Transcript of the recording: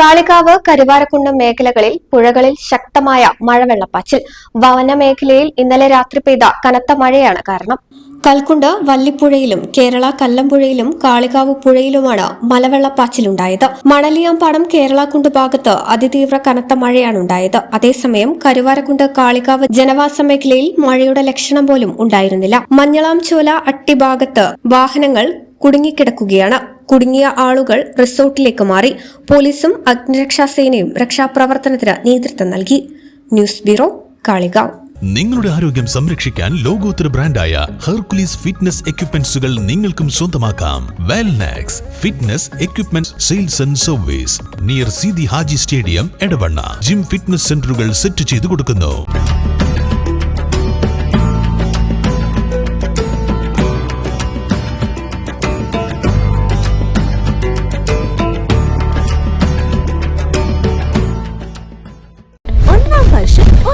Kalikavu Karuvarakundu മേഖലകളിൽ പുഴകളിൽ ശക്തമായ മഴവെള്ളപ്പാച്ചിൽ. വനമേഖലയിൽ ഇന്നലെ രാത്രി പെയ്ത കനത്ത മഴയാണ് കാരണം. കൽക്കുണ്ട് വല്ലിപ്പുഴയിലും കേരള കല്ലമ്പുഴയിലും കാളികാവ് പുഴയിലുമാണ് മലവെള്ളപ്പാച്ചിലുണ്ടായത്. മണലിയാമ്പാടം കേരളക്കുണ്ട് ഭാഗത്ത് അതിതീവ്ര കനത്ത മഴയാണ് ഉണ്ടായത്. അതേസമയം കരുവാരക്കുണ്ട് കാളികാവ് ജനവാസ മേഖലയിൽ മഴയുടെ ലക്ഷണം പോലും ഉണ്ടായിരുന്നില്ല. മഞ്ഞളാം ചോല അട്ടി ഭാഗത്ത് വാഹനങ്ങൾ കുടുങ്ങിക്കിടക്കുകയാണ്. കുടുങ്ങിയ ആളുകൾ റിസോർട്ടിലേക്ക് മാറി. പോലീസും അഗ്നിരക്ഷാസേനയും രക്ഷാപ്രവർത്തനത്തിന് നേതൃത്വം നൽകി. News bureau Kalikavu. നിങ്ങളുടെ ആരോഗ്യം സംരക്ഷിക്കാൻ ലോകോത്തര ബ്രാൻഡായ ഹെർക്കുലീസ് ഫിറ്റ്നസ് എക്യുപ്മെന്റ്സുകൾ നിങ്ങൾക്കും സ്വന്തമാക്കാം. Welnax fitness equipment sales and service near C the Haji stadium Edavanna. Gym fitness സെന്ററുകൾ സെറ്റ് ചെയ്തു കൊടുക്കുന്നു.